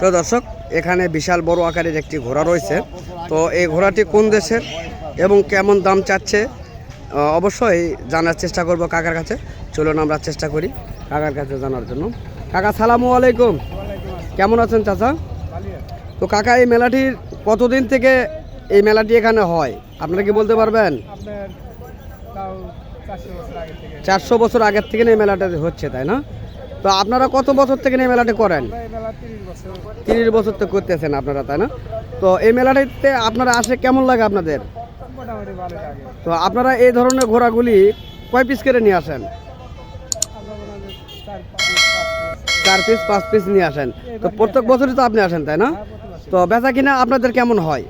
তো দর্শক এখানে বিশাল বড় আকারের একটি ঘোড়া রয়েছে। তো এই ঘোড়াটি কোন দেশের এবং কেমন দাম চাচ্ছে অবশ্যই জানার চেষ্টা করব কাকার কাছে। চলুন আমরা চেষ্টা করি কাকার কাছে জানার জন্য। কাকা সালামু আলাইকুম। কেমন আছেন চাচা? তো কাকা এই মেলাটির কতদিন থেকে এই মেলাটি এখানে হয়? আপনারা কি বলতে পারবেন? চারশো বছর আগের থেকে এই মেলাটা হচ্ছে তাই না? তো আপনারা কত বছর থেকে এই মেলাটি করেন? তিরিশ বছর। তো করতেছেন আপনারা তাই না? তো এই মেলাটিতে আপনারা আসে কেমন লাগে আপনাদের? তো আপনারা এই ধরনের ঘোড়াগুলি কয় পিস করে নিয়ে আসেন? চার পিস পাঁচ পিস নিয়ে আসেন। তো প্রত্যেক বছরই তো আপনি আসেন তাই না? হ্যাঁ, তো বেচা কিনা আপনাদের কেমন হয়?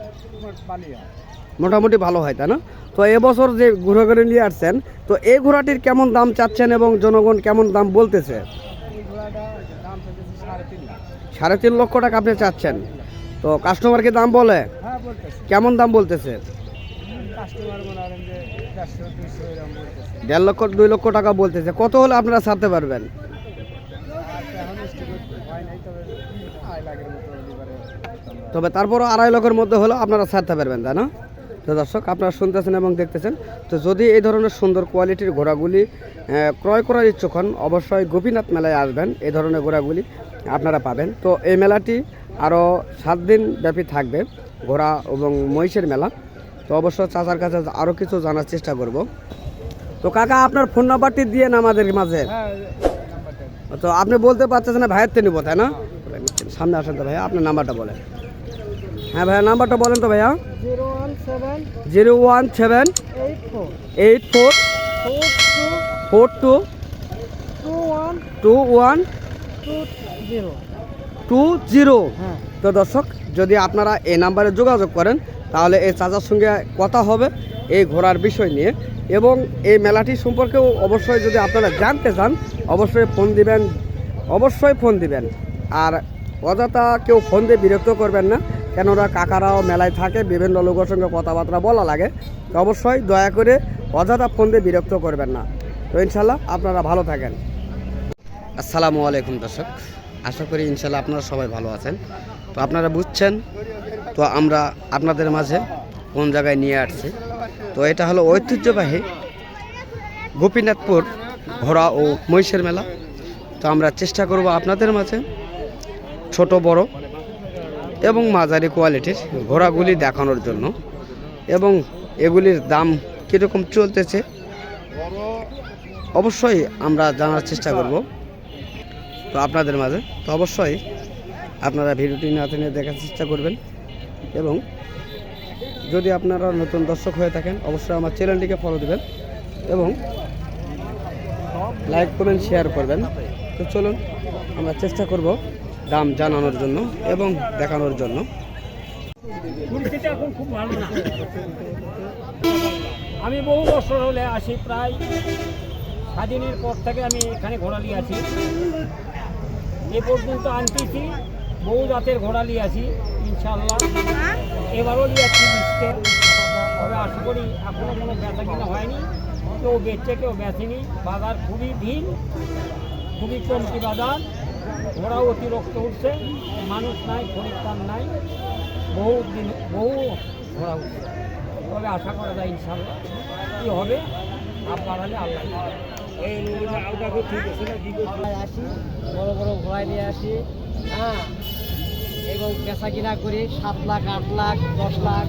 মোটামুটি ভালো হয় তাই না? তো এবছর যে ঘোড়া করে নিয়ে আসছেন তো এই ঘোড়াটির কেমন দাম চাচ্ছেন এবং জনগণ কেমন দাম বলতেছে এই ঘোড়াটা দাম চাইতেছে সাড়ে তিন লাখ সাড়ে তিন লক্ষ টাকা আপনি চাচ্ছেন। তো কাস্টমারকে দাম বলে। হ্যাঁ কেমন দাম বলতেছে? দেড় লক্ষ দুই লক্ষ টাকা বলতেছে। কত হলে আপনারা ছাড়তে পারবেন? তবে তারপরও আড়াই লক্ষের মধ্যে হলেও আপনারা ছাড়তে পারবেন তাই না? তো দর্শক আপনারা শুনতেছেন এবং দেখতেছেন। তো যদি এই ধরনের সুন্দর কোয়ালিটির ঘোড়াগুলি ক্রয় করার ইচ্ছুক হন অবশ্যই গোপীনাথ মেলায় আসবেন। এই ধরনের ঘোড়াগুলি আপনারা পাবেন। তো এই মেলাটি আরও সাত দিন ব্যাপী থাকবে ঘোড়া এবং মহিষের মেলা। তো অবশ্য চাচার কাছে আরও কিছু জানার চেষ্টা করব। তো কাকা আপনার ফোন নাম্বারটি দিয়ে আমাদের মাঝে? হ্যাঁ তো আপনি বলতে পারতেছেন ভাইয়ের থেকে নিব তাই না? সামনে আসেন তো ভাইয়া আপনার নাম্বারটা বলেন। হ্যাঁ ভাইয়া, নাম্বারটা বলেন তো ভাইয়া। Zero one seven, eight four two two one, two zero. তো দর্শক, যদি আপনারা এই নাম্বারে যোগাযোগ করেন, তাহলে এই চাচার সঙ্গে কথা হবে, এই ঘোরার বিষয় নিয়ে। এবং এই মেলাটি সম্পর্কেও অবশ্যই যদি আপনারা জানতে চান, অবশ্যই ফোন দিবেন, অবশ্যই ফোন দিবেন। আর অযথা কেউ ফোন দিয়ে বিরক্ত করবেন না। কেননা কাকারাও মেলায় থাকে, বিভিন্ন লোকের সঙ্গে কথাবার্তা বলা লাগে। তো অবশ্যই দয়া করে অযথা ফোন দিয়ে বিরক্ত করবেন না। তো ইনশাল্লাহ আপনারা ভালো থাকেন। আসসালামু আলাইকুম দর্শক। আশা করি ইনশাল্লাহ আপনারা সবাই ভালো আছেন। তো আপনারা বুঝছেন, তো আমরা আপনাদের মাঝে কোন জায়গায় নিয়ে আসছি। তো এটা হলো ঐতিহ্যবাহী গোপীনাথপুর ঘোড়া ও মহিষের মেলা। তো আমরা চেষ্টা করব আপনাদের মাঝে, ছোট, বড় এবং মাঝারি কোয়ালিটির ঘোড়াগুলি দেখানোর জন্য। এবং এগুলির দাম কীরকম চলতেছে, অবশ্যই আমরা জানার চেষ্টা করব। তো আপনাদের মাঝে, তো অবশ্যই আপনারা ভিডিওটি না টেনে দেখার চেষ্টা করবেন। এবং যদি আপনারা নতুন দর্শক হয়ে থাকেন, অবশ্যই আমার চ্যানেলটিকে ফলো দেবেন এবং লাইক কমেন্ট শেয়ার করবেন। তো চলুন, আমরা চেষ্টা করব দাম জানানোর জন্য এবং দেখানোর জন্য। আমি বহু বছর হলে আসি, প্রায় স্বাধীনের পর থেকে আমি এখানে ঘোড়ালি আছি। এ পর্যন্ত আনতেছি, বহু জাতের ঘোড়ালি আছি ইনশাল্লাহ এবারও নিয়েছি লিস্টে তবে আশা করি এখনও কোনো বেচা কিনা হয়নি। কেউ বেচছে, কেউ বেচেনি। বাজার খুবই ভিড় খুবই কমতি বাজার। ঘোড়াও অতিরিক্ত উঠছে মানুষ নাই খরিদ্দার নাই বহু দিন বহু ঘোরা উঠছে। তবে আশা করা যায় ইনশাল্লাহ কি হবে আপ বাড়ালে আল্লাহ আসি বড় বড় ঘোড়ায় নিয়ে আসি হ্যাঁ এবং বেচা কিনা করি সাত লাখ আট লাখ দশ লাখ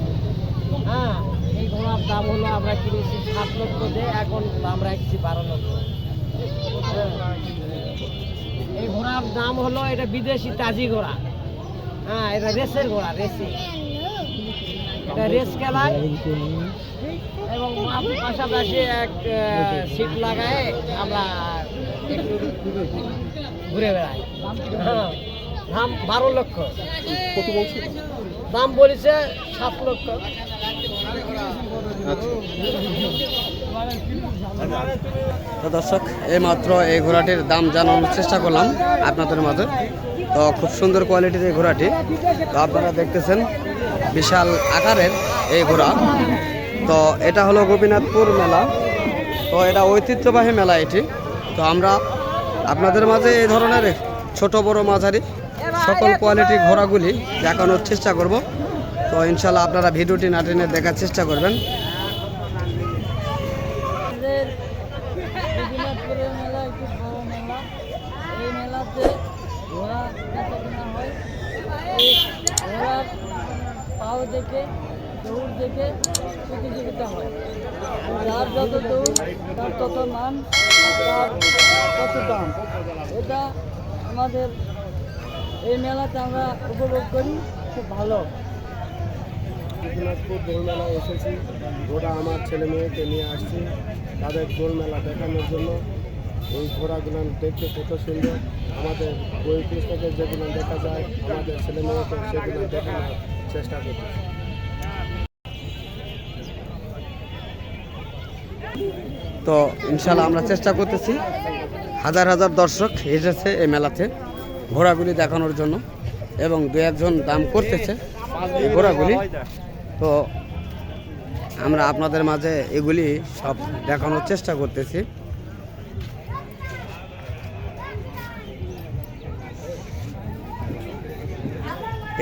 হ্যাঁ এই ঘোড়ার দাম হলো আমরা কিনেছি সাত লক্ষ দিয়ে এখন দাম রাখছি বারো লক্ষ। হ্যাঁ। এই ঘোড়ার দাম হলো এটা বিদেশি তাজি ঘোড়া। হ্যাঁ এটা রেসের ঘোড়া, রেসি। এটা রেস খেলায় এবং পাশাপাশি এক সিট লাগায় আমরা ঘুরে বেড়াই। হ্যাঁ দাম বারো লক্ষ। দাম বলেছে সাত লক্ষ। দর্শক, এইমাত্র এই ঘোড়াটির দাম জানানোর চেষ্টা করলাম আপনাদের মাঝে। তো খুব সুন্দর কোয়ালিটির এই ঘোড়াটি। তো আপনারা দেখতেছেন বিশাল আকারের এই ঘোড়া। তো এটা হলো গোপীনাথপুর মেলা। তো এটা ঐতিহ্যবাহী মেলা এটি। তো আমরা আপনাদের মাঝে এই ধরনের ছোট, বড় মাঝারি সকল কোয়ালিটির ঘোড়াগুলি দেখানোর চেষ্টা করব। তো ইনশাল্লাহ আপনারা ভিডিওটি না টেনে দেখার চেষ্টা করবেন আমাদের দিনাজপুরের মেলা একটি বড় মেলা এই মেলাতে ঘোড়া বেচা কেনা হয় এই ঘোড়ার পাও দেখে, দৌড় দেখে প্রতিযোগিতা হয়। যার যত দৌড়, তার তত মান, তার তত দাম। এটা আমাদের এই মেলাতে আমরা উপভোগ করি, খুব ভালো। দিনাজপুর দোল মেলা এসেছি। ঘোড়া আমার ছেলে মেয়েকে নিয়ে আসছি। তাদের দোল মেলা দেখানোর জন্য। এই ঘোড়াগুলো দেখতে কত সুন্দর। আমাদের বই পুস্তকে যেগুলো দেখা যায়, আমাদের ছেলে মেয়েকে সেগুলো দেখানোর চেষ্টা করছি। তো ইনশাল্লাহ আমরা চেষ্টা করতেছি। হাজার হাজার দর্শক এসেছে এই মেলাতে ঘোড়াগুলি দেখানোর জন্য এবং দু একজন দাম করতেছে এই ঘোড়াগুলি। তো আমরা আপনাদের মাঝে এগুলি সব দেখানোর চেষ্টা করতেছি।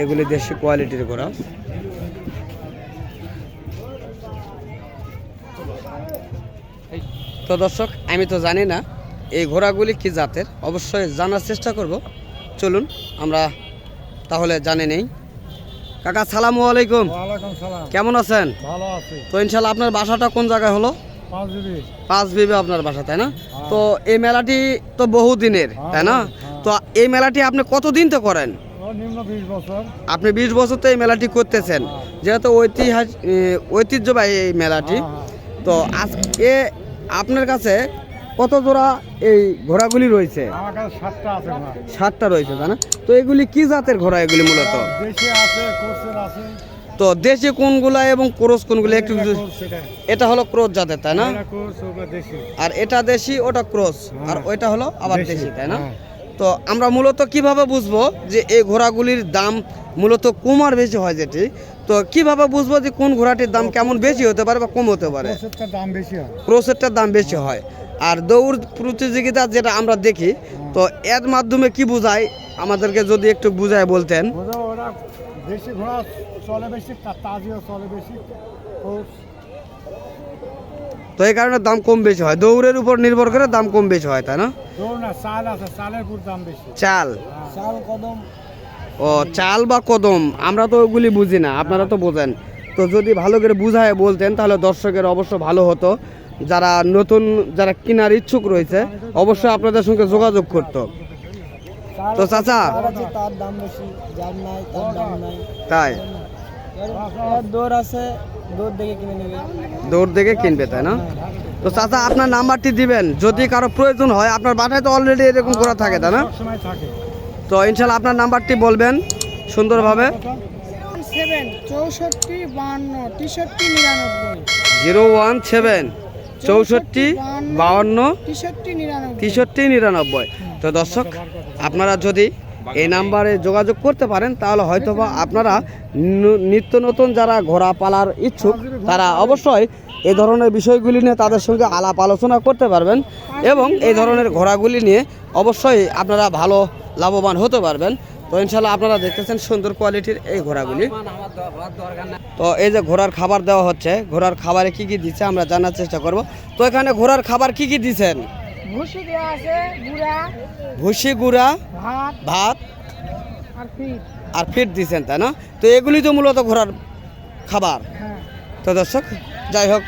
এগুলি দেশি কোয়ালিটির ঘোড়া তো দর্শক আমি তো জানি না এই ঘোড়াগুলি কি জাতের। অবশ্যই জানার চেষ্টা করব। চলুন আমরা তাহলে জানে নেই। কাকা সালামু আলাইকুম। কেমন আছেন? তো ইনশাল্লাহ আপনার বাসাটা কোন জায়গায় হলো? পাঁচ বিবে। আপনার বাসা তাই না? তো এই মেলাটি তো বহু দিনের তাই না? তো এই মেলাটি আপনি কতদিন তো করেন? আপনি বিশ বছর তো এই মেলাটি করতেছেন যেহেতু ঐতিহাসিক ঐতিহ্যবাহী এই মেলাটি। তো আজকে আপনার কাছে কত জোড়া এই ঘোড়াগুলি রয়েছে? সাতটা রয়েছে তাই না? তো এগুলি কি জাতের ঘোড়া এগুলি মূলত? তো দেশি কোনগুলা এবং ক্রোস কোনগুলো একটু এটা হলো ক্রোস জাতের তাই না? আর এটা দেশি ওটা ক্রোস। আর হ্যাঁ। ওইটা হলো আবার দেশি, তাই না? হ্যাঁ। তো আমরা মূলত কীভাবে বুঝব যে এই ঘোড়াগুলির দাম মূলত কম আর বেশি হয় যেটি? তো কীভাবে বুঝব যে কোন ঘোড়াটির দাম কেমন বেশি হতে পারে বা কম হতে পারে? দাম বেশি হয়। দাম বেশি হয়। আর দৌড় প্রতিযোগিতা যেটা আমরা দেখি তো এর মাধ্যমে কি বোঝায়? আমাদেরকে যদি একটু বুঝায় বলতেন। দেশি ঘোড়া চলে বেশি তাজিও চলে বেশি তো এই কারণে দাম কম বেশি হয়। দৌড়ের উপর নির্ভর করে দাম কম বেশি হয় তাই না? চাল আছে চালের দাম বেশি। চাল? চাল কদম। ও চাল বা কদম? আমরা তো ওগুলি বুঝি না আপনারা তো বোঝেন। তো যদি ভালো করে বুঝায় বলতেন তাহলে দর্শকের অবশ্য ভালো হতো। যারা নতুন যারা কেনার ইচ্ছুক রয়েছে অবশ্যই আপনাদের সঙ্গে যোগাযোগ করতো। তো চাচা? তাই? দৌড় আছে দৌড় দেখে কিনে নেবে। দৌড় দেখে কিনবে তাই না? তো চাচা আপনার নাম্বারটি দিবেন। যদি কারও প্রয়োজন হয় আপনার বাসায় তো অলরেডি এরকম করা থাকে তাই না? তো ইনশাল্লাহ আপনার নাম্বারটি বলবেন সুন্দরভাবে। জিরো ওয়ান সেভেন চৌষট্টি বাউন্ন তেষট্টি নিরানব্বই। তো দর্শক আপনারা যদি এই নাম্বারে যোগাযোগ করতে পারেন তাহলে হয়তোবা আপনারা নিত্য নতুন যারা ঘোড়া পালার ইচ্ছুক তারা অবশ্যই এই ধরনের বিষয়গুলি নিয়ে তাদের সঙ্গে আলাপ আলোচনা করতে পারবেন এবং এই ধরনের ঘোড়াগুলি নিয়ে অবশ্যই আপনারা ভালো লাভবান হতে পারবেন। তো ইনশাল্লাহ আপনারা দেখতেছেন সুন্দর কোয়ালিটির এই ঘোড়াগুলি। তো এই যে ঘোড়ার খাবার দেওয়া হচ্ছে ঘোড়ার খাবারে কি কি দিচ্ছে আমরা জানার চেষ্টা করব। তো এখানে ঘোড়ার খাবার কি কি দিচ্ছেন? ভুসি গুঁড়া ভাত ভাত আর ফিট দিচ্ছেন তাই না? তো এগুলি তো মূলত ঘোড়ার খাবার। হ্যাঁ। তো দর্শক যাই হোক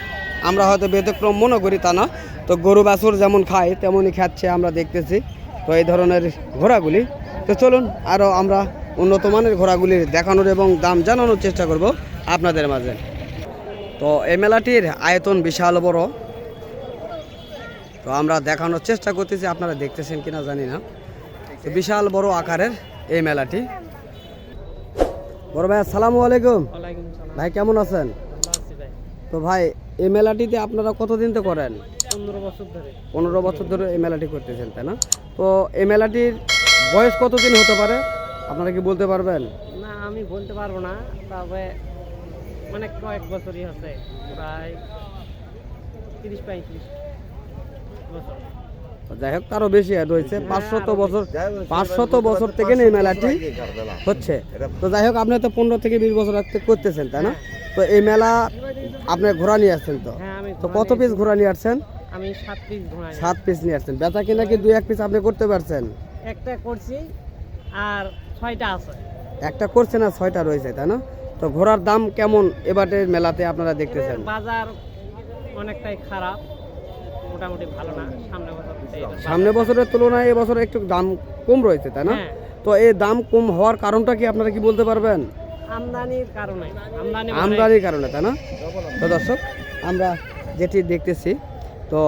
আমরা হয়তো ব্যতিক্রম মনে করি তা না। তো গরু বাছুর যেমন খায় তেমনই খাচ্ছে আমরা দেখতেছি। তো এই ধরনের ঘোড়াগুলি। তো চলুন আরও আমরা উন্নত মানের ঘোড়াগুলির দেখানোর এবং দাম জানানোর চেষ্টা করব আপনাদের মাঝে। তো এই মেলাটির আয়তন বিশাল বড়। তো আমরা দেখানোর চেষ্টা করতেছি আপনারা দেখতেছেন কিনা জানি না। বিশাল বড় আকারের এই মেলাটি। বড় ভাই আসসালামু আলাইকুম। ভাই কেমন আছেন? ভাই তো ভাই এই মেলাটিতে আপনারা কতদিন তো করেন? পনেরো বছর ধরে। পনেরো বছর ধরে এই মেলাটি করতেছেন তাই না? তো এই মেলাটির বয়স কতদিন হতে পারে? আপনারা কি বলতে পারবেন? না আমি বলতে পারব না তবে মানে কয়েক বছরই হচ্ছে প্রায় তিরিশ পঁয়ত্রিশ বছর। যাই হোক তারও বেশি রয়েছে পাঁচশত বছর পাঁচশত বছর থেকে এই মেলাটি। হচ্ছে। তো যাই হোক আপনি তো পনেরো থেকে বিশ বছর করতেছেন তাই না? তো এই মেলা আপনি ঘোড়া নিয়ে আসছেন তো? হ্যাঁ তো কত পিস ঘোড়া নিয়ে আসছেন? আমি সাত পিস ঘোড়া সাত পিস নিয়ে আসছেন। বেচা কিনা কি দুই এক পিস আপনি করতে পারছেন? একটা করছি আর ছয়টা আছে। একটা করছেন আর ছয়টা রয়েছে তাই না? তো ঘোড়ার দাম কেমন এবারের মেলাতে আপনারা দেখতেছেন? বাজার অনেকটাই খারাপ। মোটামুটি ভালো না সামনে বছর সামনে বছরের তুলনায় এবছর একটু দাম কম রয়েছে তাই না? হ্যাঁ। তো এই দাম কম হওয়ার কারণটা কি আপনারা কি বলতে পারবেন? আমদানির কারণে মানে আমদানির কারণে তাই না? তো দর্শক আমরা যেটি দেখতেছি তো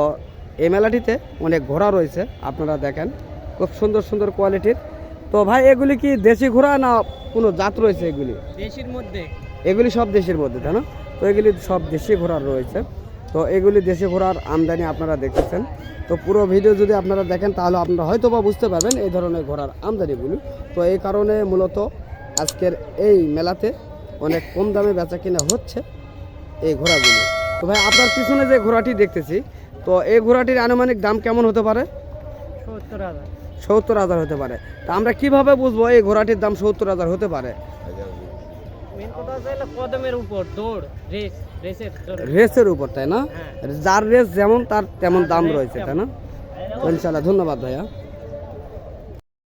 এই মেলাটিতে অনেক ঘোড়া রয়েছে আপনারা দেখেন খুব সুন্দর সুন্দর কোয়ালিটির। তো ভাই এগুলি কি দেশি ঘোড়া না কোনো জাত রয়েছে এগুলি? দেশির মধ্যে। এগুলি সব দেশের মধ্যে তাই না? তো এগুলি সব দেশি ঘোড়া রয়েছে। তো এগুলি দেশি ঘোড়ার আমদানি আপনারা দেখতেছেন। তো পুরো ভিডিও যদি আপনারা দেখেন তাহলে আপনারা হয়তো বা বুঝতে পারবেন এই ধরনের ঘোড়ার আমদানিগুলি। তো এই কারণে মূলত আজকের এই মেলাতে অনেক কম দামে বেচা কিনা হচ্ছে এই ঘোড়াগুলি। তো ভাই আপনার পিছনে যে ঘোড়াটি দেখতেছি তো এই ঘোড়াটির আনুমানিক দাম কেমন হতে পারে? সত্তর হাজার। সত্তর হাজার হতে পারে। তা আমরা কীভাবে বুঝব এই ঘোড়াটির দাম সত্তর হাজার হতে পারে? রেসের উপর তাই না? হ্যাঁ। যার রেস যেমন তার তেমন দাম রয়েছে তাই না? ইনশাল্লাহ ধন্যবাদ ভাইয়া।